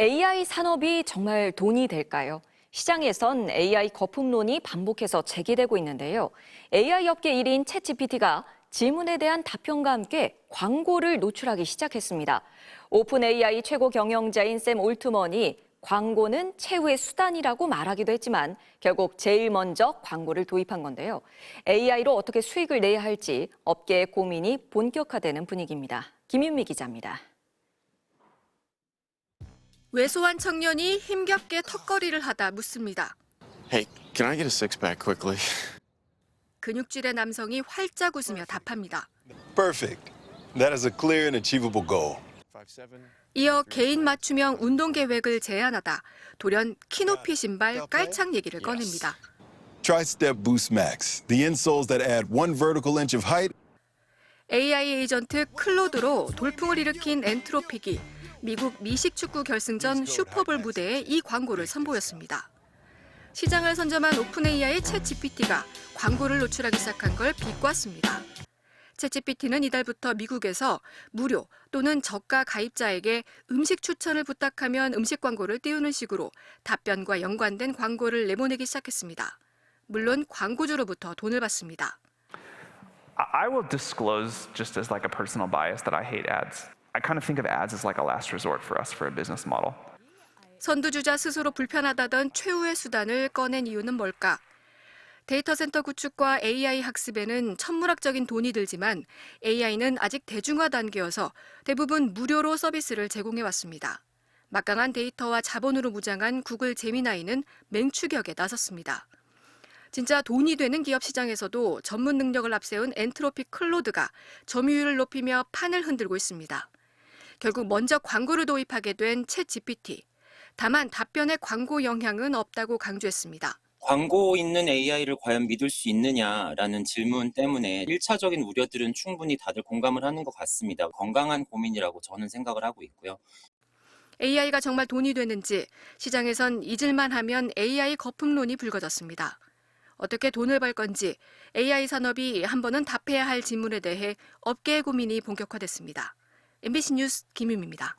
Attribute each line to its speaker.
Speaker 1: AI 산업이 정말 돈이 될까요? 시장에선 AI 거품론이 반복해서 제기되고 있는데요. AI 업계 1인 챗GPT가 질문에 대한 답변과 함께 광고를 노출하기 시작했습니다. 오픈 AI 최고 경영자인 샘 올트먼이 광고는 최후의 수단이라고 말하기도 했지만 결국 제일 먼저 광고를 도입한 건데요. AI로 어떻게 수익을 내야 할지 업계의 고민이 본격화되는 분위기입니다. 김윤미 기자입니다.
Speaker 2: 왜소한 청년이 힘겹게 턱걸이를 하다 묻습니다.
Speaker 3: Hey, can I get a six pack quickly?
Speaker 2: 근육질의 남성이 활짝 웃으며 답합니다.
Speaker 4: Perfect. That is a clear and achievable goal.
Speaker 2: 이어 개인 맞춤형 운동 계획을 제안하다 돌연 키 높이 신발 깔창 얘기를 꺼냅니다.
Speaker 4: Tri-Step Boost Max, the insoles that add one vertical inch of height
Speaker 2: AI 에이전트 클로드로 돌풍을 일으킨 엔트로픽이 미국 미식 축구 결승전 슈퍼볼 무대에 이 광고를 선보였습니다. 시장을 선점한 오픈 AI의 챗 GPT가 광고를 노출하기 시작한 걸 비꼬았습니다. 챗 GPT는 이달부터 미국에서 무료 또는 저가 가입자에게 음식 추천을 부탁하면 음식 광고를 띄우는 식으로 답변과 연관된 광고를 내보내기 시작했습니다. 물론 광고주로부터 돈을 받습니다.
Speaker 5: I I will disclose just as like a personal bias that I hate ads. I kind of think of ads as like a last resort for us for a business model.
Speaker 2: 선두주자 스스로 불편하다던 최후의 수단을 꺼낸 이유는 뭘까? 데이터 센터 구축과 AI 학습에는 천문학적인 돈이 들지만 AI는 아직 대중화 단계여서 대부분 무료로 서비스를 제공해 왔습니다. 막강한 데이터와 자본으로 무장한 구글 제미나이는 맹추격에 나섰습니다. 진짜 돈이 되는 기업 시장에서도 전문 능력을 앞세운 엔트로픽 클로드가 점유율을 높이며 판을 흔들고 있습니다. 결국 먼저 광고를 도입하게 된 챗 GPT. 다만 답변의 광고 영향은 없다고 강조했습니다.
Speaker 6: 광고 있는 AI를 과연 믿을 수 있느냐라는 질문 때문에 1차적인 우려들은 충분히 다들 공감을 하는 것 같습니다. 건강한 고민이라고 저는 생각을 하고 있고요.
Speaker 2: AI가 정말 돈이 되는지 시장에선 잊을만 하면 AI 거품론이 불거졌습니다. 어떻게 돈을 벌 건지 AI 산업이 한 번은 답해야 할 질문에 대해 업계의 고민이 본격화됐습니다. MBC 뉴스 김유미입니다.